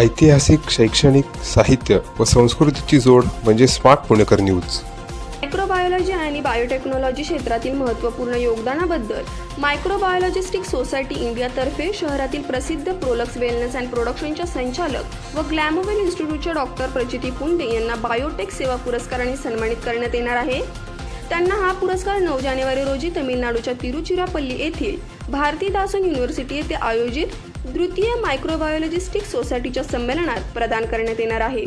ऐतिहासिक शैक्षणिक साहित्य व संस्कृतीची जोड म्हणजे स्मार्ट पुणेकर न्यूज. मायक्रोबायोलॉजी आणि बायोटेक्नॉलॉजी क्षेत्रातील महत्त्वपूर्ण योगदानाबद्दल मायक्रोबायोलॉजिस्टिक सोसायटी इंडियातर्फे शहरातील प्रसिद्ध प्रोलक्स वेलनेस अँड प्रोडक्शनच्या संचालक व ग्लॅमोवेल इन्स्टिट्यूटच्या डॉक्टर प्रचिती पुंडे यांना बायोटेक सेवा पुरस्काराने सन्मानित करण्यात येणार आहे. त्यांना हा पुरस्कार नऊ जानेवारी रोजी तमिळनाडूच्या तिरुचिरापल्ली येथील भारतीदासन युनिव्हर्सिटी येथे आयोजित द्वितीय मायक्रोबायोलॉजिस्टिक सोसायटीच्या संमेलनात प्रदान करण्यात येणार आहे.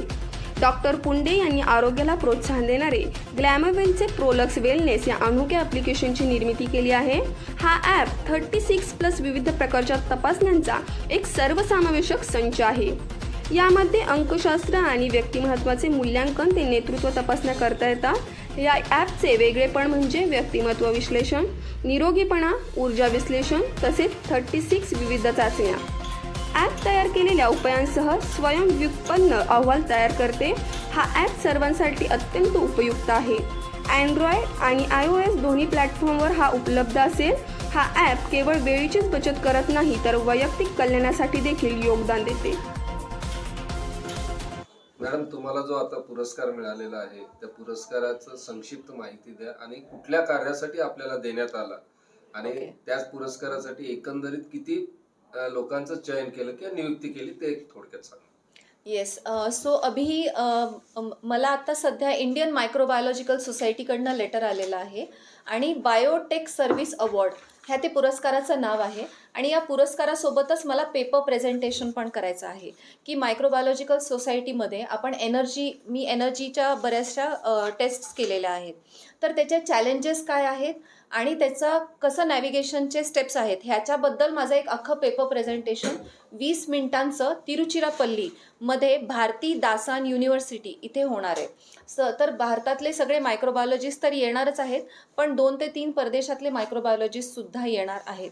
डॉक्टर पुंडे यांनी आरोग्याला प्रोत्साहन देणारे ग्लॅमोवेलचे प्रोलक्स वेलनेस या अनोख्या ॲप्लिकेशनची निर्मिती केली आहे. हा ॲप थर्टी सिक्स प्लस विविध प्रकारच्या तपासण्यांचा एक सर्वसमावेशक संच आहे. यामध्ये अंकशास्त्र आणि व्यक्तिमत्वाचे मूल्यांकन ते नेतृत्व तपासण्या करता येतात. या ॲपचे वेगळेपण म्हणजे व्यक्तिमत्व विश्लेषण निरोगीपणा ऊर्जा विश्लेषण तसेच थर्टी सिक्स विविध चाचण्या. ॲप तयार केलेल्या उपायांसह स्वयंव्युत्पन्न अहवाल तयार करते. हा ॲप सर्वांसाठी अत्यंत उपयुक्त आहे. अँड्रॉइड आणि आय ओ एस दोन्ही प्लॅटफॉर्मवर हा उपलब्ध असेल. हा ॲप केवळ वेळीचीच बचत करत नाही तर वैयक्तिक कल्याणासाठी देखील योगदान देते. मॅडम तुम्हाला जो आता पुरस्कार मिळालेला आहे त्या पुरस्काराचं संक्षिप्त माहिती द्या आणि कुठल्या कार्यासाठी आपल्याला देण्यात आला आणि. त्याच पुरस्कारासाठी एकंदरीत किती लोकांचं चयन केलं किंवा नियुक्ती केली ते थोडक्यात सांगा येस सो अभि मला आता सध्या इंडियन मायक्रोबायोलॉजिकल सोसायटीकडनं लेटर आलेलं आहे आणि बायोटेक सर्व्हिस अवॉर्ड ह्या ते पुरस्काराचं नाव आहे आणि या पुरस्कारासोबतच मला पेपर प्रेझेंटेशन पण करायचं आहे की मायक्रोबायोलॉजिकल सोसायटीमध्ये आपण एनर्जी मी एनर्जीच्या बऱ्याचशा uh, टेस्ट्स केलेल्या आहेत. तर त्याच्या चॅलेंजेस काय आहेत? आणि त्याचं कसं नॅव्हिगेशनचे स्टेप्स आहेत ह्याच्याबद्दल माझं एक अख्खं पेपर प्रेझेंटेशन वीस मिनिटांचं तिरुचिरापल्लीमध्ये भारती दासान युनिव्हर्सिटी इथे होणार आहे. स तर भारतातले सगळे मायक्रोबायोलॉजिस्ट तर येणारच आहेत पण दोन ते तीन परदेशातले मायक्रोबायोलॉजिस्टसुद्धा येणार आहेत.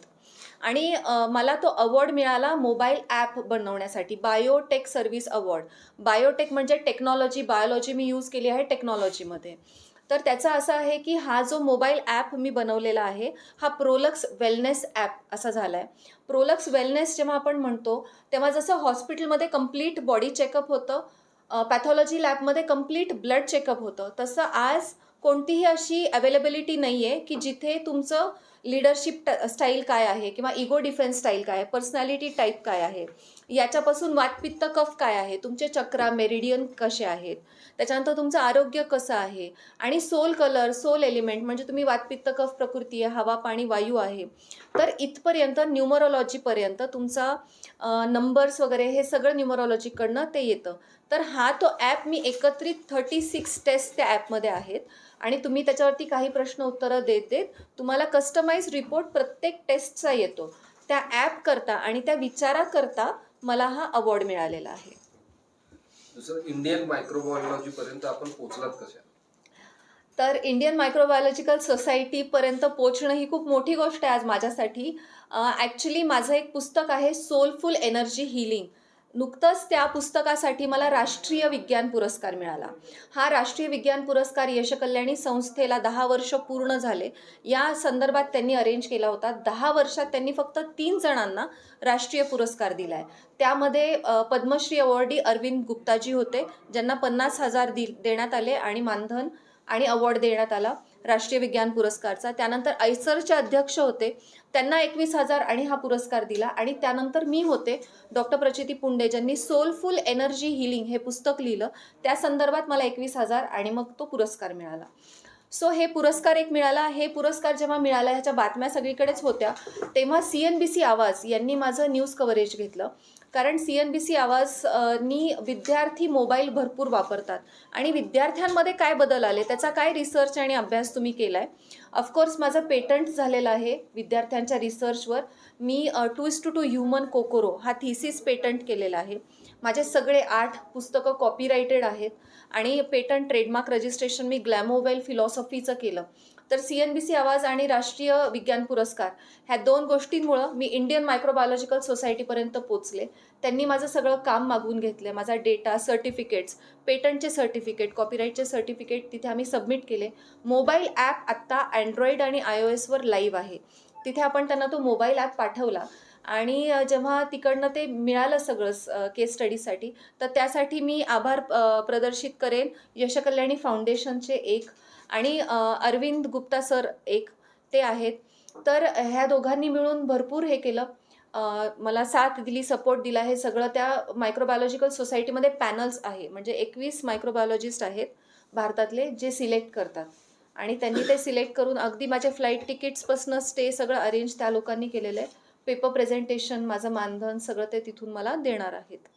आणि मला तो अवॉर्ड मिळाला मोबाईल ॲप बनवण्यासाठी बायोटेक सर्व्हिस अवॉर्ड बायोटेक म्हणजे टेक्नॉलॉजी बायोलॉजी मी यूज केली आहे टेक्नॉलॉजीमध्ये तर त्याचा असा आहे की हा जो मोबाईल ॲप मी बनवलेला आहे हा प्रोलक्स वेलनेस ॲप असा झाला आहे प्रोलक्स वेलनेस जेव्हा आपण म्हणतो तेव्हा जसं हॉस्पिटलमध्ये कंप्लीट बॉडी चेकअप होतं पॅथॉलॉजी लॅबमध्ये कंप्लीट ब्लड चेकअप होतं तसं आज कोणतीही अशी अवेलेबिलिटी नाही आहे की जिथे तुमचं लिडरशिप स्टाईल काय आहे किंवा इगो डिफेन्स स्टाईल काय आहे पर्सनॅलिटी टाईप काय आहे. याच्यापासून वातपित्त कफ काय आहे? तुमचे चक्रा मेरिडियन कसे आहेत? त्याच्यानंतर तुमचं आरोग्य कसं आहे? आणि सोल कलर सोल एलिमेंट म्हणजे तुम्ही वातपित्त कफ प्रकृती आहे हवा पाणी वायू आहे. तर इथपर्यंत न्यूमरोलॉजीपर्यंत तुमचा नंबर्स वगैरे हे सगळं न्यूमरोलॉजीकडनं ते येतं. तर हा तो ॲप मी एकत्रित थर्टी सिक्स टेस्ट त्या ॲपमध्ये आहेत. आणि तुम्ही त्याच्यावरती काही प्रश्न उत्तरं देत देत तुम्हाला कस्टमाइज रिपोर्ट प्रत्येक टेस्टचा येतो. त्या ॲप करता आणि त्या विचाराकरता मला हा अवॉर्ड मिळालेला आहे. इंडियन मायक्रोबायोलॉजी पर्यंत आपण पोहोचलात कशा? तर इंडियन मायक्रोबायोलॉजिकल सोसायटीपर्यंत पोचणं ही खूप मोठी गोष्ट आहे आज माझ्यासाठी. ॲक्च्युली माझं एक पुस्तक आहे सोलफुल एनर्जी हिलिंग नुकतंच त्या पुस्तकासाठी मला राष्ट्रीय विज्ञान पुरस्कार मिळाला. हा राष्ट्रीय विज्ञान पुरस्कार यशकल्याणी संस्थेला दहा वर्ष पूर्ण झाले. या संदर्भात त्यांनी अरेंज केला होता. दहा वर्षात त्यांनी फक्त तीन जणांना राष्ट्रीय पुरस्कार दिला आहे त्यामध्ये पद्मश्री अवॉर्डी अरविंद गुप्ताजी होते ज्यांना पन्नास हजार दि देण्यात आले आणि मानधन आणि अवॉर्ड देण्यात आला. राष्ट्रीय विज्ञान पुरस्कारचा. त्यानंतर ऐसरचे अध्यक्ष होते. त्यांना एकवीस हजार आणि हा पुरस्कार दिला आणि त्यानंतर मी होते. डॉक्टर प्रचिती पुंडे ज्यांनी सोलफुल एनर्जी हिलिंग हे पुस्तक लिहिलं. त्या संदर्भात मला एकवीस हजार आणि मग तो पुरस्कार मिळाला. सो हे पुरस्कार एक मिळाला. हे पुरस्कार जेव्हा मिळाला ह्याच्या बातम्या सगळीकडेच होत्या तेव्हा सी एन बी सी आवाज यांनी माझं न्यूज कव्हरेज घेतलं. कारण सी एन बी सी आवाज नी विद्यार्थी मोबाईल भरपूर वापरतात. आणि विद्यार्थ्यांमध्ये काय बदल आले? त्याचा काय रिसर्च आणि अभ्यास तुम्ही केला आहे ऑफकोर्स माझं पेटंट झालेलं आहे विद्यार्थ्यांच्या रिसर्चवर मी two is two two human Kokoro हा थिसिस पेटंट केलेला आहे. माझे सगळे आठ पुस्तकं कॉपीरायटेड आहेत. आणि पेटंट ट्रेडमार्क रजिस्ट्रेशन मी ग्लॅमोवेल फिलॉसॉफीचं केलं. तर सी एन बी सी आवाज आणि राष्ट्रीय विज्ञान पुरस्कार ह्या दोन गोष्टींमुळं मी इंडियन मायक्रोबायोलॉजिकल सोसायटीपर्यंत पोचले. त्यांनी माझं सगळं काम मागवून घेतलं. माझा डेटा सर्टिफिकेट्स पेटंटचे सर्टिफिकेट कॉपीराईटचे सर्टिफिकेट तिथे आम्ही सबमिट केले. मोबाईल ॲप आत्ता अँड्रॉईड आणि आय ओ एसवर लाईव्ह आहे. तिथे आपण त्यांना तो मोबाईल ॲप पाठवला. आणि जेव्हा तिकडनं ते मिळालं सगळं केस स्टडीसाठी तर त्यासाठी मी आभार प्रदर्शित करेन. यशकल्याणी फाउंडेशनचे एक आणि अरविंद गुप्ता सर एक ते आहेत. तर ह्या दोघांनी मिळून भरपूर हे केलं. मला साथ दिली सपोर्ट दिला. हे सगळं त्या मायक्रोबायोलॉजिकल सोसायटीमध्ये पॅनल्स आहे. म्हणजे एकवीस मायक्रोबायोलॉजिस्ट आहेत भारतातले जे सिलेक्ट करतात. आणि त्यांनी ते सिलेक्ट करून अगदी माझे फ्लाईट तिकीट्सपासून स्टे सगळं अरेंज त्या लोकांनी केलेलं आहे. पेपर प्रेझेंटेशन माझं मानधन सगळं ते तिथून मला देणार आहेत.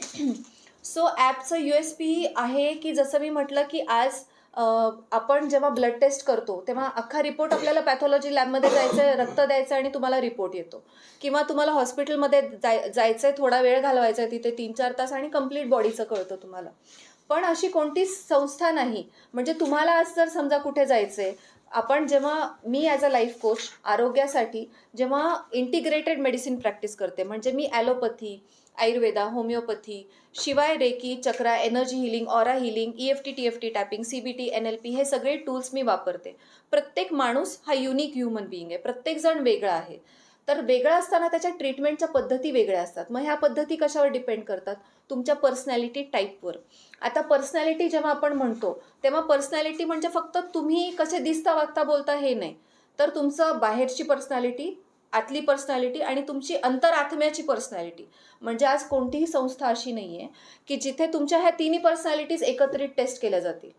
सो ॲपचं यू एस पी आहे की जसं मी म्हटलं की आज आपण जेव्हा ब्लड टेस्ट करतो तेव्हा अख्खा रिपोर्ट आपल्याला पॅथॉलॉजी लॅबमध्ये जायचं आहे रक्त द्यायचं आणि तुम्हाला रिपोर्ट येतो. किंवा तुम्हाला हॉस्पिटलमध्ये जाय जायचं आहे थोडा वेळ घालवायचा आहे तिथे तीन चार तास आणि कंप्लीट बॉडीचं कळतं तुम्हाला. पण अशी कोणतीच संस्था नाही. म्हणजे तुम्हाला आज जर समजा कुठे जायचं आहे आपण जेव्हा मी ॲज अ लाईफ कोच आरोग्यासाठी जेव्हा इंटिग्रेटेड मेडिसिन प्रॅक्टिस करते. म्हणजे मी ॲलोपथी आयुर्वेदा होमिओपथी शिवाय reiki chakra energy healing aura healing E F T T F T tapping C B T N L P हे सगळे टूल्स मी वापरते. प्रत्येक माणूस हा युनिक ह्युमन बिईंग आहे. प्रत्येकजण वेगळा आहे. तर वेगळा असताना त्याच्या ट्रीटमेंटच्या पद्धती वेगळ्या असतात. मग ह्या पद्धती कशावर डिपेंड करतात? तुमच्या पर्सनॅलिटी टाईपवर आता पर्सनॅलिटी जेव्हा आपण म्हणतो तेव्हा पर्सनॅलिटी म्हणजे फक्त तुम्ही कसे दिसता वागता बोलता हे नाही. तर तुमचं बाहेरची पर्सनॅलिटी आतली पर्सनॅलिटी आणि तुमची अंतरात्म्याची पर्सनॅलिटी म्हणजे आज कोणतीही संस्था अशी नाही आहे की जिथे तुमच्या ह्या तिन्ही पर्सनॅलिटीज एकत्रित टेस्ट केल्या जातील.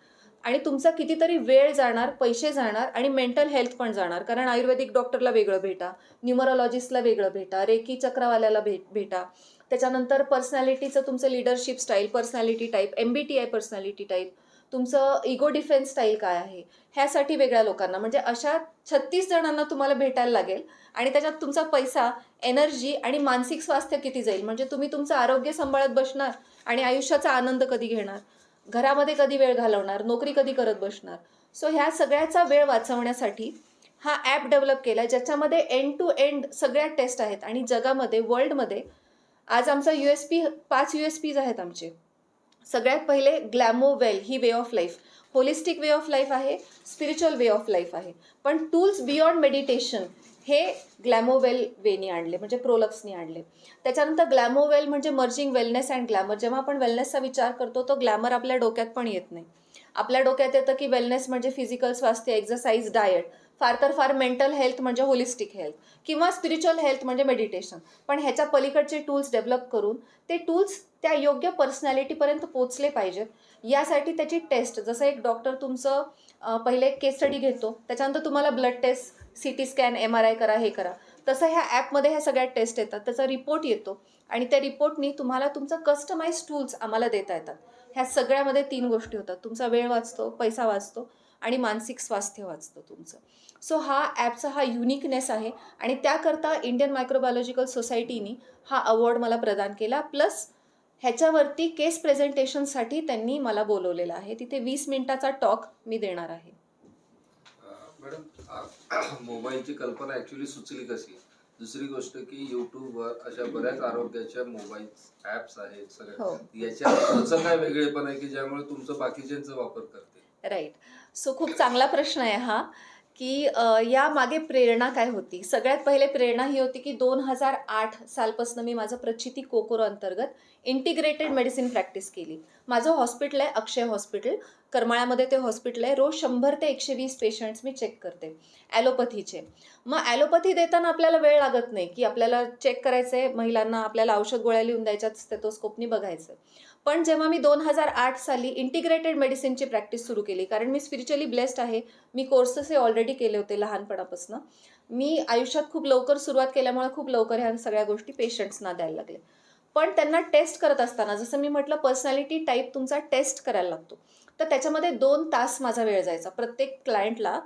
आणि तुमचा कितीतरी वेळ जाणार पैसे जाणार आणि मेंटल हेल्थ पण जाणार. कारण आयुर्वेदिक डॉक्टरला वेगळं भेटा न्युमरोलॉजिस्टला वेगळं भेटा रेकी चक्रवाल्याला भेट भेटा. त्याच्यानंतर पर्सनॅलिटीचं तुमचं leadership style personality type M B T I personality type तुमचं इगो डिफेन्स स्टाईल काय आहे? ह्यासाठी वेगळ्या लोकांना. म्हणजे अशा छत्तीस जणांना तुम्हाला भेटायला लागेल आणि त्याच्यात तुमचा पैसा एनर्जी आणि मानसिक स्वास्थ्य किती जाईल? म्हणजे तुम्ही तुमचं आरोग्य सांभाळत बसणार आणि आयुष्याचा आनंद कधी घेणार? घरामध्ये कधी वेळ घालवणार? नोकरी कधी करत बसणार? सो ह्या सगळ्याचा वेळ वाचवण्यासाठी हा ॲप डेव्हलप केला ज्याच्यामध्ये एंड टू एंड सगळ्या टेस्ट आहेत. आणि जगामध्ये वर्ल्डमध्ये आज आमचा यू एस पी पाच यू एस पीज आहेत आमचे. सगळ्यात पहिले Glamowell he way of life holistic way of life आहे स्पिरिच्युअल वे ऑफ लाईफ आहे. पण टूल्स बियॉन्ड मेडिटेशन हे ग्लॅमोवेल वेनी आणले म्हणजे प्रोलक्सनी आणले. त्याच्यानंतर ग्लॅमोवेल म्हणजे मर्जिंग वेलनेस अँड ग्लॅमर जेव्हा आपण वेलनेसचा विचार करतो तो ग्लॅमर आपल्या डोक्यात पण येत नाही. आपल्या डोक्यात येतं की वेलनेस म्हणजे फिजिकल स्वास्थ्य एक्झरसाईज डाएट फार तर फार मेंटल हेल्थ म्हणजे होलिस्टिक हेल्थ किंवा स्पिरिच्युअल हेल्थ म्हणजे मेडिटेशन. पण ह्याच्या पलीकडचे टूल्स डेव्हलप करून ते टूल्स त्या योग्य पर्सनॅलिटीपर्यंत पोचले पाहिजेत. यासाठी त्याची टेस्ट जसं एक डॉक्टर तुमचं पहिले पहिले केस स्टडी घेतो त्याच्यानंतर तुम्हाला blood test C T scan M R I करा हे करा. तसं ह्या ॲपमध्ये ह्या सगळ्या टेस्ट येतात त्याचा रिपोर्ट येतो आणि त्या रिपोर्टनी तुम्हाला तुमचं कस्टमाइज टूल्स आम्हाला देता येतात. ह्या सगळ्यामध्ये तीन गोष्टी होतात. तुमचा वेळ वाचतो पैसा वाचतो आणि मानसिक स्वास्थ्य वाचतं तुमचं. सो हा ॲपचा हा युनिकनेस आहे आणि त्याकरता इंडियन मायक्रोबायोलॉजिकल सोसायटीनी हा अवॉर्ड मला प्रदान केला. प्लस ह्याच्यावरती केस प्रेझेंटेशनसाठी त्यांनी मला बोलवलेलं आहे. तिथे वीस मिनिटाचा टॉक मी देणार आहे. मॅडम मोबाईलची कल्पना ऍक्च्युली सुचली कशी? दुसरी गोष्ट की युट्यूबवर अशा बऱ्याच आरोग्याच्या मोबाईल ऍप्स आहेत हो. सगळ्या याच्या तुमचं काय वेगळेपण आहे की ज्यामुळे तुमचं बाकीच्यांचा वापर करते? राईट सो खूप चांगला प्रश्न आहे हा की यामागे या मागे प्रेरणा काय होती? सगळ्यात पहिले प्रेरणा ही होती की दोन हजार आठ सालपासून मी माझं प्रचिती कोकोरो अंतर्गत इंटिग्रेटेड मेडिसिन प्रॅक्टिस केली. माझं हॉस्पिटल आहे अक्षय हॉस्पिटल करमाळ्यामध्ये ते हॉस्पिटल आहे. रोज शंभर ते एकशे वीस पेशंट्स मी चेक करते. ॲलोपथीचे. मग ॲलोपथी देताना आपल्याला वेळ लागत नाही की आपल्याला चेक करायचं आहे महिलांना आपल्याला औषध गोळ्या लिहून द्यायच्यात स्टेथोस्कोपनी बघायचं. पण जेव्हा मी दोन हजार आठ साली इंटिग्रेटेड मेडिसिनची प्रॅक्टिस सुरू केली कारण मी स्पिरिच्युअली ब्लेस्ड आहे मी कोर्सेस हे ऑलरेडी केले होते लहानपणापासून. मी आयुष्यात खूप लवकर सुरुवात केल्यामुळे खूप लवकर ह्या सगळ्या गोष्टी पेशंट्सना द्यायला लागले. पण त्यांना टेस्ट करत असताना जसं मी म्हटलं पर्सनॅलिटी टाईप तुमचा टेस्ट करायला लागतो. तर त्याच्यामध्ये दोन तास माझा वेळ जायचा. प्रत्येक क्लायंटला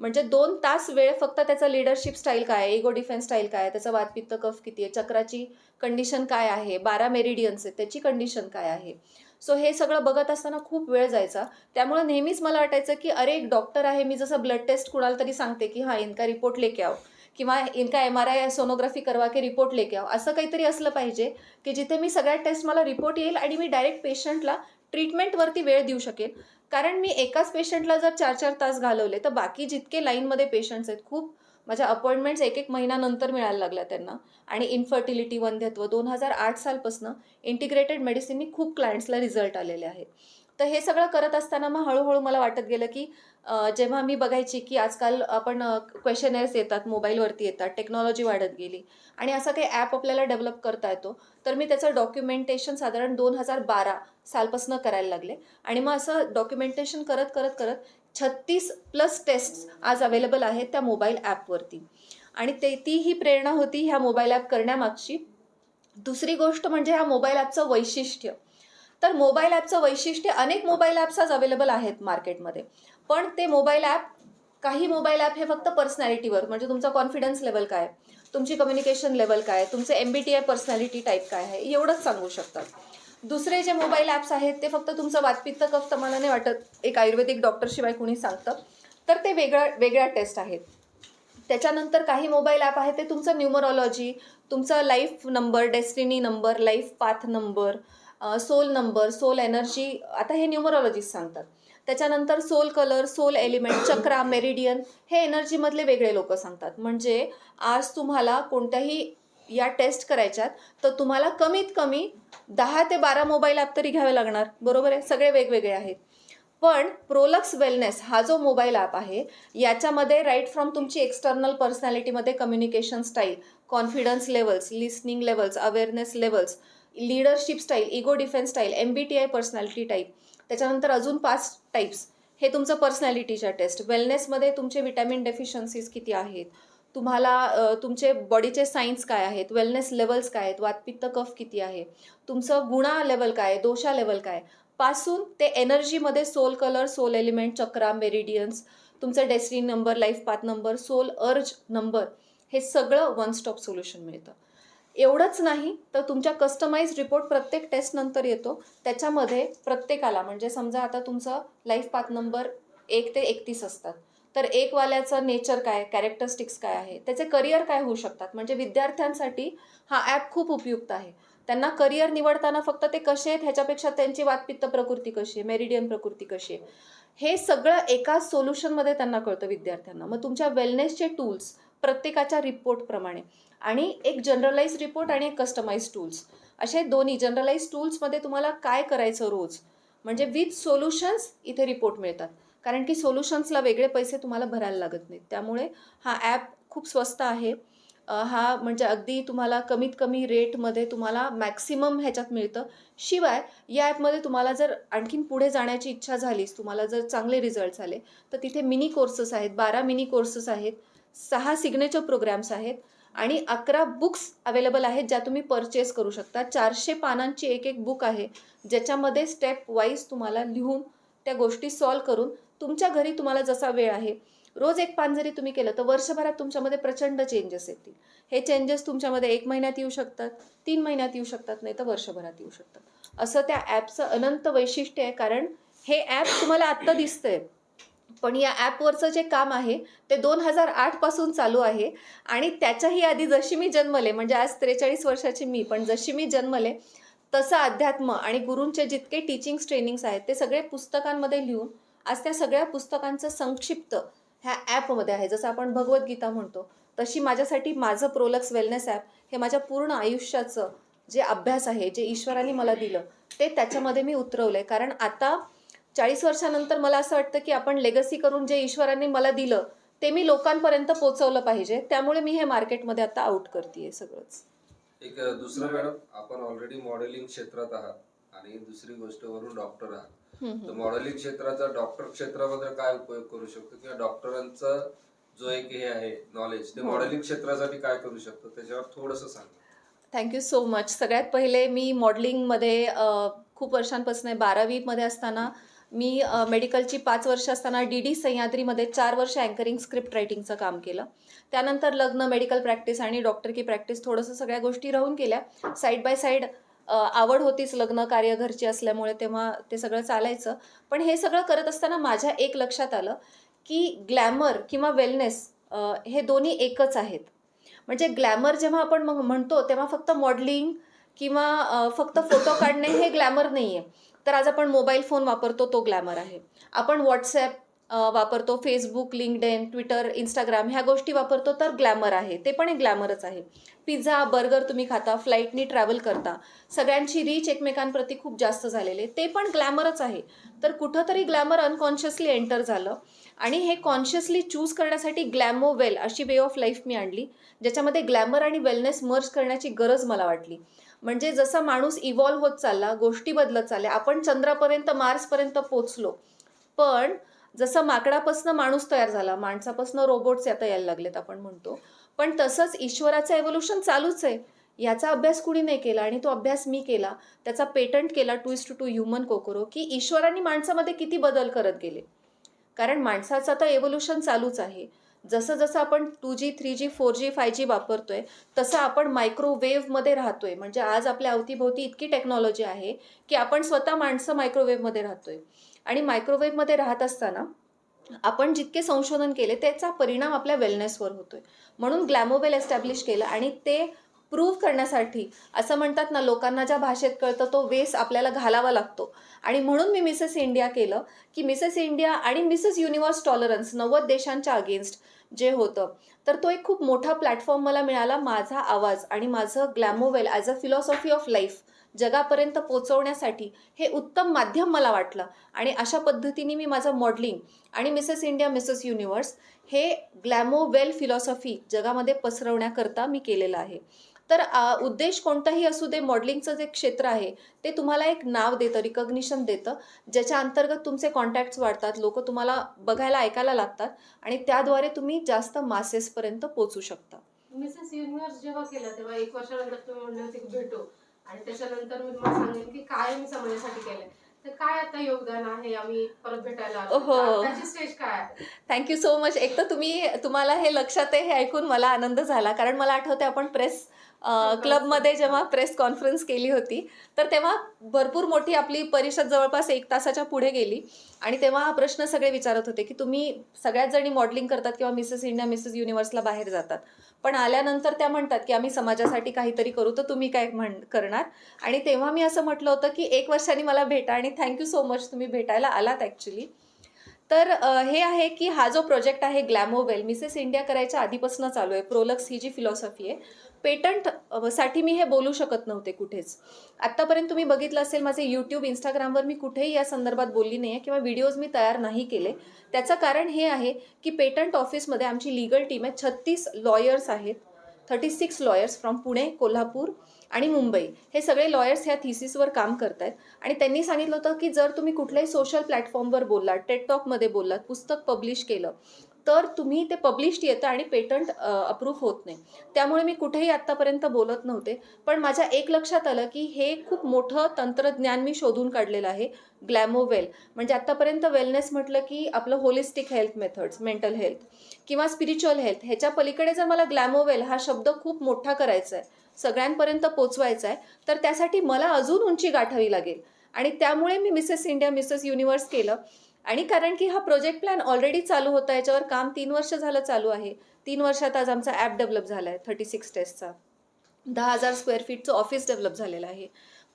म्हणजे दोन तास वेळ फक्त त्याचा लिडरशिप स्टाईल काय आहे? इगो डिफेन्स स्टाईल काय आहे? त्याचं वातपित्त कफ किती आहे? चक्राची कंडिशन काय आहे? बारा मेरिडियन्स आहेत. त्याची कंडिशन काय आहे? सो हे सगळं बघत असताना खूप वेळ जायचा. त्यामुळे नेहमीच मला वाटायचं की अरे एक डॉक्टर आहे. मी जसं ब्लड टेस्ट कुणाला तरी सांगते की हां इनका रिपोर्ट लेके आओ. किंवा इनका एम आर आय सोनोग्राफी करवा की रिपोर्ट लेके आओ. असं काहीतरी असलं पाहिजे की जिथे मी सगळ्या टेस्ट मला रिपोर्ट येईल आणि मी डायरेक्ट पेशंटला ट्रीटमेंटवरती वेळ देऊ शकेन. कारण मी एकाच पेशंटला जर चार चार तास घालवले तर बाकी जितके लाईनमध्ये पेशंट्स आहेत खूप माझ्या अपॉइंटमेंट्स एक एक महिन्यानंतर मिळायला लागल्या त्यांना. आणि इन्फर्टिलिटी वंध्यत्व दोन हजार आठ सालपासनं इंटिग्रेटेड मेडिसिननी खूप क्लायंट्सला रिझल्ट आलेले आहेत तर हे सगळं करत असताना मग हळूहळू मला वाटत गेलं की जेव्हा मी बघायची की आजकाल आपण क्वेश्चनर्स येतात मोबाईलवरती येतात टेक्नॉलॉजी वाढत गेली आणि असा काही ॲप आपल्याला डेव्हलप करता येतो तर मी त्याचं डॉक्युमेंटेशन साधारण दोन हजार बारा सालपासनं करायला लागले आणि मग असं डॉक्युमेंटेशन करत करत करत छत्तीस प्लस टेस्ट आज अवेलेबल आहेत त्या मोबाईल ॲपवरती आणि ते ती ही प्रेरणा होती ह्या मोबाईल ॲप करण्यामागची. दुसरी गोष्ट म्हणजे ह्या मोबाईल ॲपचं वैशिष्ट्य. तर मोबाईल ॲपचं वैशिष्ट्य अनेक मोबाईल ॲप्स आज अवेलेबल आहेत मार्केटमध्ये पण ते मोबाईल ॲप काही मोबाईल ॲप हे फक्त पर्सनॅलिटीवर म्हणजे तुमचा कॉन्फिडन्स लेवल काय तुमची कम्युनिकेशन लेवल काय तुमचे M B T I personality type काय आहे एवढंच सांगू शकतात. दुसरे जे मोबाईल ॲप्स आहेत ते फक्त तुमचं वातपित्त कफ तर मला नाही वाटत एक आयुर्वेदिक डॉक्टरशिवाय कुणी सांगतं. तर ते वेगळ्या वेगळ्या टेस्ट आहेत. त्याच्यानंतर काही मोबाईल ॲप आहेत ते तुमचं न्यूमरॉलॉजी तुमचं life number destiny number life path number soul number soul energy आता हे न्यूमरॉलॉजिस्ट सांगतात. त्याच्यानंतर soul colour soul element chakra meridian हे एनर्जीमधले वेगळे लोक सांगतात. म्हणजे आज तुम्हाला कोणत्याही या टेस्ट करायच्यात तर तुम्हाला कमीत कमी दहा ते बारा मोबाईल ॲप तरी घ्यावे लागणार. बरोबर आहे? सगळे वेगवेगळे आहेत. पण प्रोलक्स वेलनेस हा जो मोबाईल ॲप आहे याच्यामध्ये राईट फ्रॉम तुमची external पर्सनॅलिटीमध्ये communication style confidence levels listening levels awareness levels leadership style ego defence style M B T I personality type त्याच्यानंतर अजून पाच टाईप्स हे तुमचं पर्सनॅलिटीच्या टेस्ट वेलनेसमध्ये तुमचे विटॅमिन डेफिशियन्सीज किती आहेत? तुम्हाला तुमचे बॉडीचे सायन्स काय आहेत? वेलनेस लेवल्स काय आहेत? वातपित्त कफ किती आहे? तुमचं गुणा लेवल काय आहे? दोषा लेवल काय पासून ते एनर्जीमध्ये soul colour soul element chakra meridians तुमचं destiny number life path number soul urge number हे सगळं वन स्टॉप सोल्युशन मिळतं. एवढंच नाही तर तुमच्या कस्टमाइज रिपोर्ट प्रत्येक टेस्ट नंतर येतो. त्याच्यामध्ये प्रत्येकाला म्हणजे समजा आता तुमचं लाईफ पाथ नंबर एक ते एकतीस असतात. तर एकवाल्याचं नेचर काय कॅरेक्टरिस्टिक्स काय आहे त्याचे करिअर काय होऊ शकतात? म्हणजे विद्यार्थ्यांसाठी हा ॲप खूप उपयुक्त आहे. त्यांना करिअर निवडताना फक्त ते कसे आहेत ह्याच्यापेक्षा त्यांची वातपित्त प्रकृती कशी आहे मेरिडियन प्रकृती कशी आहे? हे सगळं एकाच सोल्युशनमध्ये त्यांना कळतं विद्यार्थ्यांना. मग तुमच्या वेलनेसचे टूल्स प्रत्येकाच्या रिपोर्टप्रमाणे आणि एक जनरलाइज रिपोर्ट आणि एक कस्टमाइज टूल्स असे दोन्ही जनरलाइज टूल्समध्ये तुम्हाला काय करायचं रोज? म्हणजे विथ सोल्युशन्स इथे रिपोर्ट मिळतात. कारण की सोल्युशन्सला वेगळे पैसे तुम्हाला भरायला लागत नाहीत. त्यामुळे हा ॲप खूप स्वस्त आहे. हा म्हणजे अगदी तुम्हाला कमीत कमी रेटमध्ये तुम्हाला मॅक्सिमम ह्याच्यात मिळतं. शिवाय या ॲपमध्ये तुम्हाला जर आणखीन पुढे जाण्याची इच्छा झालीच तुम्हाला जर चांगले रिझल्ट आले तर तिथे मिनी कोर्सेस आहेत बारा मिनी कोर्सेस आहेत. सहा सिग्नेचर प्रोग्राम्स आहेत आणि अकरा बुक्स अवेलेबल आहेत ज्या तुम्ही परचेस करू शकता. चारशे पानांची एक एक बुक आहे ज्याच्यामध्ये स्टेप वाईज तुम्हाला लिहून त्या गोष्टी सॉल्व करून तुमच्या घरी तुम्हाला जसा वेळ आहे रोज एक पान जरी तुम्ही केलं तर वर्षभरात तुमच्यामध्ये प्रचंड चेंजेस येतील. हे चेंजेस तुमच्यामध्ये एक महिन्यात येऊ शकतात तीन महिन्यात येऊ शकतात नाही तर वर्षभरात येऊ शकतात. असं त्या ॲपचं अनंत वैशिष्ट्य आहे कारण हे ॲप तुम्हाला आत्ता दिसतंय. पण या ॲपवरचं जे काम आहे ते दोन हजार आठपासून चालू आहे. आणि त्याच्याही आधी जशी मी जन्मले म्हणजे आज त्रेचाळीस वर्षाची मी पण जशी मी जन्मले तसं अध्यात्म आणि गुरूंचे जितके टीचिंग्स ट्रेनिंग्स आहेत ते सगळे पुस्तकांमध्ये लिहून आज त्या सगळ्या पुस्तकांचं संक्षिप्त ह्या ॲपमध्ये आहे. जसं आपण भगवद्गीता म्हणतो तशी माझ्यासाठी माझं प्रोलक्स वेलनेस ॲप हे माझ्या पूर्ण आयुष्याचं जे अभ्यास आहे जे ईश्वराने मला दिलं ते त्याच्यामध्ये मी उतरवलं आहे कारण आता चाळीस वर्षानंतर मला असं वाटतं की आपण लेगसी करून जे ईश्वराने मला दिलं ते मी लोकांपर्यंत पोचवलं पाहिजे. त्यामुळे मी हे मार्केटमध्ये आता आउट करते सगळंच. एक दुसरं मॅडम आपण ऑलरेडी मॉडेलिंग क्षेत्रात आहात आणि दुसरी गोष्ट वरून डॉक्टर आहात. तर मॉडेलिंग क्षेत्राचा डॉक्टर क्षेत्रामध्ये काय उपयोग करू शकतो किंवा डॉक्टरांचा जो एक हे आहे नॉलेज ते हो. मॉडेलिंग क्षेत्रासाठी काय करू शकतो? त्याच्यावर थोडंसं सांगा. थँक्यू सो मच सगळ्यात पहिले मी मॉडेलिंगमध्ये खूप वर्षांपासून बारावीमध्ये असताना मी मेडिकलची पाच वर्ष असताना डी डी सह्याद्रीमध्ये चार वर्ष अँकरिंग स्क्रिप्ट रायटिंगचं काम केलं. त्यानंतर लग्न मेडिकल प्रॅक्टिस आणि डॉक्टर की प्रॅक्टिस थोडंसं सगळ्या गोष्टी राहून केल्या साईड बाय साईड आवड होतीच लग्न कार्य घरची असल्यामुळे तेव्हा ते सगळं चालायचं. पण हे सगळं करत असताना माझ्या एक लक्षात आलं की ग्लॅमर किंवा वेलनेस हे दोन्ही एकच आहेत. म्हणजे ग्लॅमर जेव्हा आपण मग म्हणतो तेव्हा फक्त मॉडलिंग किंवा फक्त फोटो काढणे हे ग्लॅमर नाही आहे तर आज आपण मोबाईल फोन वापरतो तो ग्लॅमर आहे. आपण व्हॉट्सॲप वापरतो फेसबुक लिंकडेन ट्विटर इंस्टाग्राम ह्या गोष्टी वापरतो तर ग्लॅमर आहे. ते पण एक ग्लॅमरच आहे. पिझ्झा बर्गर तुम्ही खाता फ्लाईटनी ट्रॅव्हल करता सगळ्यांची रीच एकमेकांप्रती खूप जास्त झालेले ते पण ग्लॅमरच आहे. तर कुठंतरी ग्लॅमर अनकॉन्शियसली एंटर झालं. आणि हे कॉन्शियसली चूज करण्यासाठी ग्लॅमो वेल अशी वे ऑफ लाईफ मी आणली ज्याच्यामध्ये ग्लॅमर आणि वेलनेस मर्ज करण्याची गरज मला वाटली. म्हणजे जसा माणूस इव्हॉल्व्ह होत चालला गोष्टी बदलत चालल्या आपण चंद्रापर्यंत मार्सपर्यंत पोचलो पण जसं माकडापासनं माणूस तयार झाला माणसापासनं रोबोट्स आता यायला लागलेत आपण म्हणतो पण तसंच ईश्वराचं एव्होल्युशन चालूच आहे. याचा अभ्यास कुणी नाही केला आणि तो अभ्यास मी केला त्याचा पेटंट केला two is two two human Kokoro की ईश्वरांनी माणसामध्ये किती बदल करत गेले. कारण माणसाचं आता एव्होल्युशन चालूच आहे. जसं जसं आपण two G three G four G five G वापरतोय तसं आपण मायक्रोवेव्हमध्ये राहतोय. म्हणजे आज आपल्या अवतीभोवती इतकी टेक्नॉलॉजी आहे की आपण स्वतः माणसं मायक्रोवेव्हमध्ये राहतोय. आणि मायक्रोवेव्हमध्ये राहत असताना आपण जितके संशोधन केले त्याचा परिणाम आपल्या वेलनेसवर होतोय. म्हणून ग्लॅमोवेल एस्टॅब्लिश केलं आणि ते प्रूव्ह करण्यासाठी असं म्हणतात ना लोकांना ज्या भाषेत कळतं तो वेस आपल्याला घालावा लागतो. आणि म्हणून मी मिसेस इंडिया केलं की मिसेस इंडिया आणि मिसेस युनिव्हर्स टॉलरन्स नव्वद देशांच्या अगेन्स्ट जे होतं. तर तो एक खूप मोठा प्लॅटफॉर्म मला मिळाला माझा आवाज आणि माझं Glamowell as a philosophy of life जगापर्यंत पोचवण्यासाठी हे उत्तम माध्यम मला वाटलं. आणि अशा पद्धतीने मी माझं मॉडलिंग आणि मिसेस इंडिया मिसेस युनिव्हर्स हे ग्लॅमोवेल फिलॉसॉफी जगामध्ये पसरवण्याकरता मी केलेलं आहे. तर आ, उद्देश कोणताही असू दे मॉडेलिंगचं जे क्षेत्र आहे ते तुम्हाला एक नाव देतं रिकग्निशन देतं ज्याच्या अंतर्गत तुमचे कॉन्टॅक्ट्स वाढतात लोक तुम्हाला बघायला ऐकायला लागतात आणि त्याद्वारे तुम्ही जास्त मासेसपर्यंत पोचू शकता. मिसेस युनिव्हर्स जेव्हा केलं तेव्हा एक वर्षानंतर तुम्ही म्हणले होते की भेटू आणि त्याच्यानंतर मी तुम्हाला सांगेन की काय मी समाजासाठी काय आता योगदान आहे? आम्ही परत भेटायला स्टेज काय आहे? थँक्यू सो मच एक तर तुम्ही तुम्हाला हे लक्षात आहे हे ऐकून मला आनंद झाला. कारण मला आठवते आपण प्रेस क्लबमध्ये जेव्हा प्रेस कॉन्फरन्स केली होती तर तेव्हा भरपूर मोठी आपली परिषद जवळपास एक तासाच्या पुढे गेली. आणि तेव्हा हा प्रश्न सगळे विचारत होते की तुम्ही सगळ्याच जणी मॉडेलिंग करतात किंवा मिसेस इंडिया मिसेस युनिव्हर्सला बाहेर जातात. पण आल्यानंतर त्या म्हणतात की आम्ही समाजासाठी काहीतरी करू तर तुम्ही काय म्हण करणार? आणि तेव्हा मी असं म्हटलं होतं की एक वर्षाने मला भेटा आणि थँक्यू सो मच तुम्ही भेटायला आलात ॲक्च्युली तर हे आहे की हा जो प्रोजेक्ट आहे ग्लॅमोवेल मिसेस इंडिया करायच्या आधीपासून चालू आहे. प्रोलक्स ही जी फिलॉसॉफी आहे पेटंटसाठी मी हे बोलू शकत नव्हते कुठेच. आत्तापर्यंत तुम्ही बघितलं असेल माझे यूट्यूब इंस्टाग्रामवर मी कुठेही या संदर्भात बोलली नाही आहे किंवा व्हिडिओज मी तयार नाही केले. त्याचं कारण हे आहे की पेटंट ऑफिसमध्ये आमची लिगल टीम आहे. छत्तीस लॉयर्स आहेत. Thirty six lawyers from Pune Kolhapur. आणि मुंबई. हे सगळे लॉयर्स ह्या थिसिसवर काम करत आहेत आणि त्यांनी सांगितलं होतं की जर तुम्ही कुठल्याही सोशल प्लॅटफॉर्मवर बोललात टेटटॉकमध्ये बोललात पुस्तक पब्लिश केलं तर तुम्ही ते पब्लिश्ड येतं आणि पेटंट अप्रूव्ह होत नाही. त्यामुळे मी कुठेही आत्तापर्यंत बोलत नव्हते. पण माझ्या एक लक्षात आलं की हे खूप मोठं तंत्रज्ञान मी शोधून काढलेलं आहे ग्लॅमोवेल म्हणजे आत्तापर्यंत वेलनेस म्हटलं की आपलं holistic health methods mental health किंवा स्पिरिच्युअल हेल्थ ह्याच्या पलीकडे जर मला ग्लॅमोवेल हा शब्द खूप मोठा करायचा आहे सगळ्यांपर्यंत पोचवायचा आहे तर त्यासाठी मला अजून उंची गाठावी लागेल. आणि त्यामुळे मी मिसेस इंडिया मिसेस युनिव्हर्स केलं. आणि कारण की हा प्रोजेक्ट प्लॅन ऑलरेडी चालू होता याच्यावर काम तीन वर्ष झालं चालू आहे. तीन वर्षात आज आमचा ॲप डेव्हलप झाला आहे थर्टी सिक्स टेस्टचा दहा हजार स्क्वेअर फीटचं ऑफिस डेव्हलप झालेलं आहे.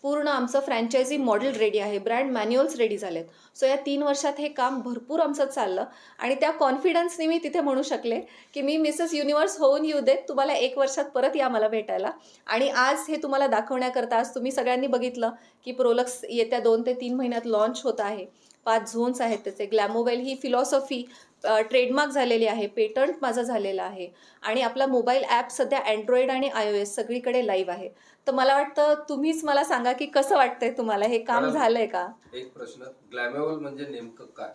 पूर्ण आमचं फ्रँचायझी मॉडेल रेडी आहे ब्रँड मॅन्युअल्स रेडी झालेत. सो या तीन वर्षात हे काम भरपूर आमचं चाललं आणि त्या कॉन्फिडन्सने मी तिथे म्हणू शकले की मी मिसेस युनिव्हर्स होऊन येऊ देत तुम्हाला एक वर्षात परत या मला भेटायला. आणि आज हे तुम्हाला दाखवण्याकरता आज तुम्ही सगळ्यांनी बघितलं की प्रोलक्स येत्या दोन ते तीन महिन्यात लॉन्च होत आहे. पाच झोन्स आहेत त्याचे. ग्लॅमोवेल ही फिलॉसॉफी ट्रेडमार्क झालेली आहे पेटंट माझं झालेलं आहे. आणि आपला मोबाईल ॲप सध्या अँड्रॉइड आणि आय ओ एस सगळीकडे लाईव्ह आहे. तर मला वाटतं तुम्हीच मला सांगा की कसं वाटतंय तुम्हाला? हे काम. झालंय का? एक प्रश्न ग्लॅमेबल म्हणजे नेमकं काय?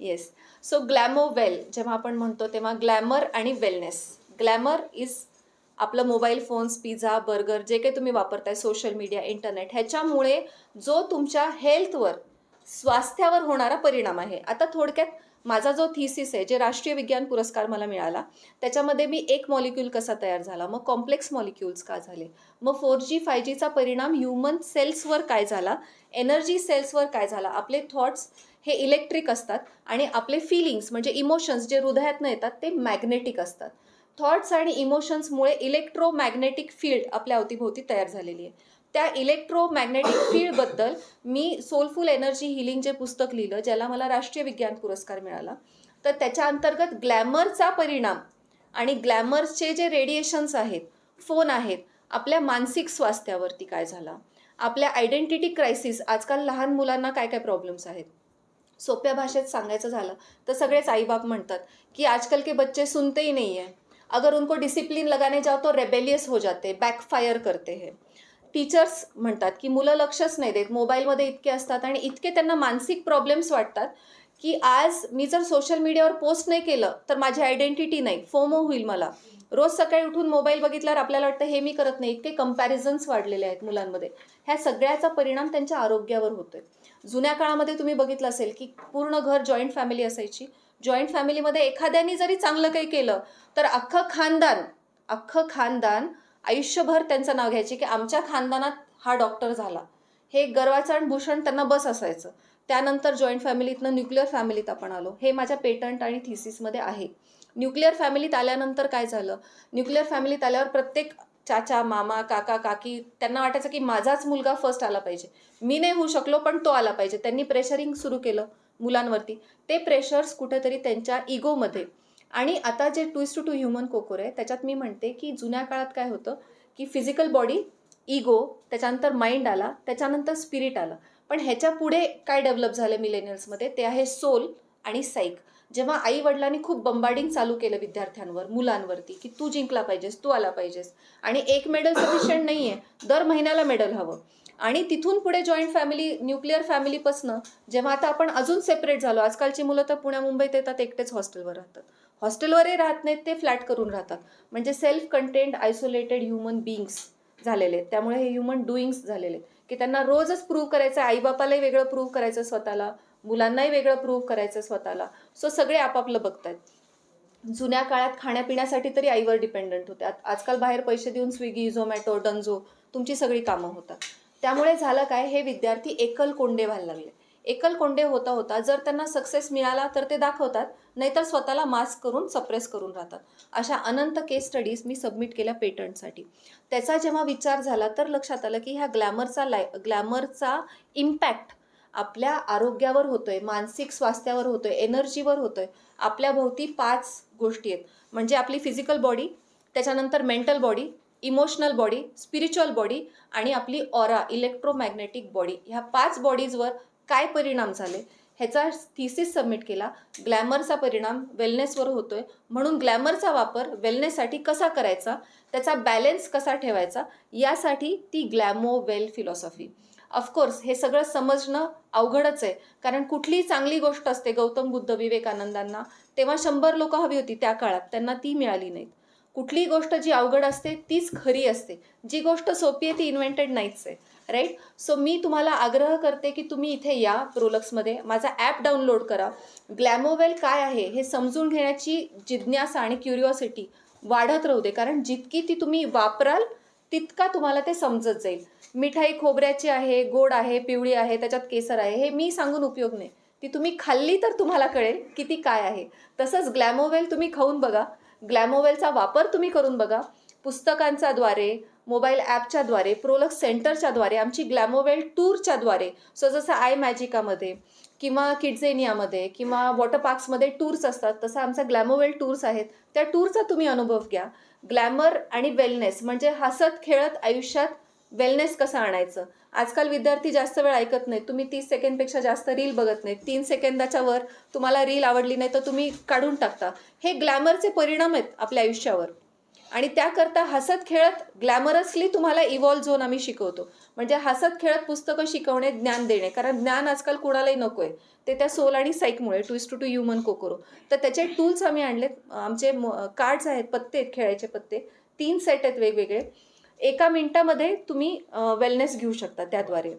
येस सो ग्लॅमो वेल जेव्हा आपण म्हणतो तेव्हा ग्लॅमर आणि वेलनेस. ग्लॅमर इज आपलं मोबाईल फोन्स पिझ्झा बर्गर जे काही तुम्ही वापरताय सोशल मीडिया इंटरनेट ह्याच्यामुळे जो तुमच्या हेल्थवर स्वास्थ्यावर होणारा परिणाम आहे. आता थोडक्यात माझा जो थिसिस आहे जे राष्ट्रीय विज्ञान पुरस्कार मला मिळाला त्याच्यामध्ये मी एक मॉलिक्यूल कसा तयार झाला? मग कॉम्प्लेक्स मॉलिक्युल्स का झाले? मग फोर जी फाय जीचा परिणाम ह्युमन सेल्सवर काय झाला? एनर्जी सेल्सवर काय झाला? आपले थॉट्स हे इलेक्ट्रिक असतात आणि आपले फिलिंग्स म्हणजे इमोशन्स जे हृदयातनं येतात ते मॅग्नेटिक असतात. थॉट्स आणि इमोशन्समुळे इलेक्ट्रोमॅग्नेटिक फील्ड आपल्या अवतीभोवती तयार झालेली आहे. त्या इलेक्ट्रोमॅग्नेटिक फील्डबद्दल मी सोलफुल एनर्जी हिलिंग जे पुस्तक लिहिलं ज्याला मला राष्ट्रीय विज्ञान पुरस्कार मिळाला तर त्याच्या अंतर्गत ग्लॅमरचा परिणाम आणि ग्लॅमरचे जे रेडिएशन्स आहेत फोन आहेत आपल्या मानसिक स्वास्थ्यावरती काय झाला आपल्या आयडेंटिटी क्रायसिस आजकाल लहान मुलांना काय काय प्रॉब्लेम्स आहेत सोप्या भाषेत सांगायचं झालं तर सगळेच आईबाप म्हणतात की आजकल के बच्चे सुनते ही नहीं है अगर उनको डिसिप्लिन लगाने जाओ तो रेबेलियस हो जाते बॅकफायर करते हे. टीचर्स म्हणतात की मुलं लक्षच नाही देत मोबाईलमध्ये इतके असतात आणि इतके त्यांना मानसिक प्रॉब्लेम्स वाटतात की आज मी जर सोशल मीडियावर पोस्ट नाही केलं तर माझी आयडेंटिटी नाही फोमो होईल मला. रोज सकाळी उठून मोबाईल बघितल्यावर आपल्याला वाटतं हे मी करत नाही. इतके कम्पॅरिझन्स वाढलेले आहेत मुलांमध्ये. ह्या सगळ्याचा परिणाम त्यांच्या आरोग्यावर होतोय. जुन्या काळामध्ये तुम्ही बघितलं असेल की पूर्ण घर जॉईंट फॅमिली असायची. जॉईंट फॅमिलीमध्ये एखाद्याने जरी चांगलं काही केलं तर अख्खं खानदान अख्खं खानदान आयुष्यभर त्यांचं नाव घ्यायचे की आमच्या खानदानात हा डॉक्टर झाला. हे गर्वाचं आणि भूषण त्यांना बस असायचं. त्यानंतर जॉईंट फॅमिलीतनं न्यूक्लिअर फॅमिलीत आपण आलो. हे माझ्या पेटंट आणि थिसिसमध्ये आहे. न्यूक्लिअर फॅमिलीत आल्यानंतर काय झालं? न्यूक्लिअर फॅमिलीत आल्यावर प्रत्येक चाचा मामा काका काकी त्यांना वाटायचं की माझाच मुलगा फर्स्ट आला पाहिजे. मी नाही होऊ शकलो पण तो आला पाहिजे. त्यांनी प्रेशरिंग सुरू केलं मुलांवरती. ते प्रेशर्स कुठेतरी त्यांच्या इगोमध्ये आणि आता जे ट्विस्ट टू टू ह्युमन कोकोर आहे त्याच्यात मी म्हणते की जुन्या काळात काय होतं की फिजिकल बॉडी इगो त्याच्यानंतर माइंड आला त्याच्यानंतर स्पिरिट आलं. पण ह्याच्या पुढे काय डेव्हलप झालं मिलेनियल्समध्ये ते आहे सोल आणि साईक जेव्हा आई वडिलांनी खूप बंबार्डिंग चालू केलं विद्यार्थ्यांवर मुलांवरती की तू जिंकला पाहिजेस तू आला पाहिजेस. आणि एक मेडल सफिशियंट नाही आहे दर महिन्याला मेडल हवं. आणि तिथून पुढे जॉईंट फॅमिली न्यूक्लिअर फॅमिलीपासनं जेव्हा आता आपण अजून सेपरेट झालो आजकालची मुलं तर पुण्या मुंबईत येतात एकटेच हॉस्टेलवर राहतात. हॉस्टेलवरही राहत नाहीत ते फ्लॅट करून राहतात. म्हणजे self content isolated human beings झालेले. आहेत त्यामुळे हे ह्युमन डुईंग्स झालेले. आहेत की त्यांना रोजच प्रूव्ह करायचं आहे आईबापालाही वेगळं प्रूव्ह करायचं स्वतःला मुलांनाही वेगळं प्रूव्ह करायचं स्वतःला. सो सगळे आपापलं बघतायत. जुन्या काळात खाण्यापिण्यासाठी तरी आईवर डिपेंडंट होते. आजकाल बाहेर पैसे देऊन स्विगी झोमॅटो डंझो तुमची सगळी कामं होतात. त्यामुळे झालं काय? हे विद्यार्थी एकल कोंडे व्हायला लागले. एकल कोंडे होता होता जर त्यांना सक्सेस मिळाला तर ते दाखवतात नाहीतर स्वतःला मास्क करून सप्रेस करून राहतात. अशा अनंत केस स्टडीज मी सबमिट केल्या पेटंटसाठी. त्याचा जेव्हा विचार झाला तर लक्षात आलं की ह्या ग्लॅमरचा लाय ग्लॅमरचा इम्पॅक्ट आपल्या आरोग्यावर होतोय मानसिक स्वास्थ्यावर होतोय एनर्जीवर होतोय. आपल्या भोवती पाच गोष्टी आहेत. म्हणजे आपली फिजिकल बॉडी त्याच्यानंतर mental body emotional body spiritual body आणि आपली ऑरा इलेक्ट्रोमॅग्नेटिक बॉडी ह्या पाच बॉडीजवर काय परिणाम झाले? ह्याचा थिसिस सबमिट केला. ग्लॅमरचा परिणाम वेलनेसवर होतोय. म्हणून ग्लॅमरचा वापर वेलनेससाठी कसा करायचा? त्याचा बॅलेन्स कसा ठेवायचा? यासाठी ती ग्लॅमो वेल फिलॉसॉफी ऑफकोर्स हे सगळं समजणं अवघडच आहे. कारण कुठलीही चांगली गोष्ट असते गौतम बुद्ध विवेकानंदांना तेव्हा शंभर लोक हवी होती त्या काळात. त्यांना ती मिळाली नाहीत. कुठलीही गोष्ट जी अवघड असते तीच खरी असते. जी गोष्ट सोपी आहे ती इन्व्हेंटेड नाहीच आहे. राईट सो मी तुम्हाला आग्रह करते की तुम्ही इथे या प्रोलक्समध्ये माझा ॲप डाउनलोड करा. ग्लॅमोवेल काय आहे हे समजून घेण्याची जिज्ञासा आणि क्युरिओसिटी वाढत राहू दे. कारण जितकी ती तुम्ही वापराल तितका तुम्हाला ते समजत जाईल. मिठाई खोबऱ्याची आहे गोड आहे पिवळी आहे त्याच्यात केसर आहे हे मी सांगून उपयोग नाही. ती तुम्ही खाल्ली तर तुम्हाला कळेल की ती काय आहे. तसंच ग्लॅमोवेल तुम्ही खाऊन बघा. ग्लॅमोवेलचा वापर तुम्ही करून बघा. पुस्तकांच्याद्वारे मोबाईल ॲपच्या द्वारे प्रोलक्स सेंटरच्या द्वारे आमची ग्लॅमोवेल टूरच्या द्वारे सो जसं आय मॅजिकामध्ये किंवा किड्झेनियामध्ये किंवा वॉटर पार्क्समध्ये टूर्स असतात तसं आमचा ग्लॅमोवेल टूर्स आहेत. त्या टूरचा तुम्ही अनुभव घ्या. ग्लॅमर आणि वेलनेस म्हणजे हसत खेळत आयुष्यात वेलनेस कसं आणायचं? आजकाल विद्यार्थी जास्त वेळ ऐकत नाहीत. तुम्ही तीस सेकंडपेक्षा जास्त रील बघत नाहीत. तीन सेकंदाच्या वर तुम्हाला रील आवडली नाही तर तुम्ही काढून टाकता. हे ग्लॅमरचे परिणाम आहेत आपल्या आयुष्यावर. आणि त्याकरता हसत खेळत ग्लॅमरसली तुम्हाला इव्हॉल्व झोन आम्ही शिकवतो. म्हणजे हसत खेळत पुस्तकं शिकवणे ज्ञान देणे. कारण ज्ञान आजकाल कुणालाही नको आहे ते त्या सोल आणि साईकमुळे to is to to human कोकोरो तर त्याचे टूल्स आम्ही आणलेत. आमचे कार्ड्स आहेत पत्ते आहेत खेळायचे पत्ते. तीन सेट आहेत वेगवेगळे. एका मिनटामध्ये तुम्ही वेलनेस घेऊ शकता त्याद्वारे.